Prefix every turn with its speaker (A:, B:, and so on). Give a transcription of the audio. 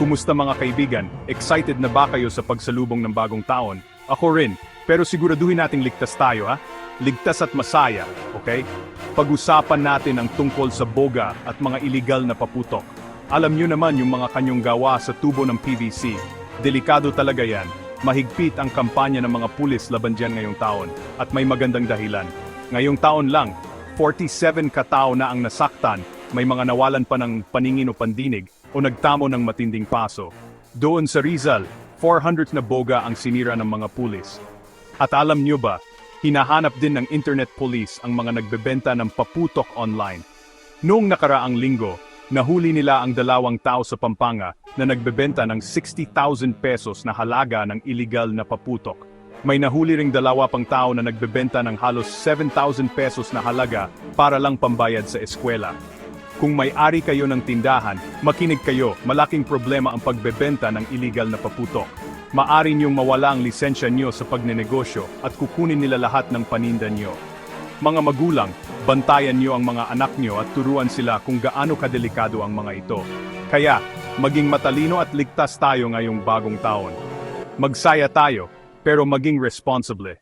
A: Kumusta mga kaibigan? Excited na ba kayo sa pagsalubong ng bagong taon? Ako rin, pero siguraduhin nating ligtas tayo ha? Ligtas at masaya, okay? Pag-usapan natin ang tungkol sa boga at mga iligal na paputok. Alam nyo naman yung mga kanyong gawa sa tubo ng PVC. Delikado talaga yan. Mahigpit ang kampanya ng mga pulis laban dyan ngayong taon at may magandang dahilan. Ngayong taon lang, 47 katao na ang nasaktan, may mga nawalan pa ng paningin o pandinig o nagtamo ng matinding paso. Doon sa Rizal, 400 na boga ang sinira ng mga pulis. At alam nyo ba, hinahanap din ng internet police ang mga nagbebenta ng paputok online. Noong nakaraang linggo, nahuli nila ang dalawang tao sa Pampanga na nagbebenta ng 60,000 pesos na halaga ng illegal na paputok. May nahuli ring dalawa pang tao na nagbebenta ng halos 7,000 pesos na halaga para lang pambayad sa eskwela. Kung may-ari kayo ng tindahan, makinig kayo, malaking problema ang pagbebenta ng illegal na paputok. Maari niyong mawala ang lisensya niyo sa pagnenegosyo at kukunin nila lahat ng paninda niyo. Mga magulang, bantayan niyo ang mga anak niyo at turuan sila kung gaano kadelikado ang mga ito. Kaya, maging matalino at ligtas tayo ngayong bagong taon. Magsaya tayo, pero maging responsable.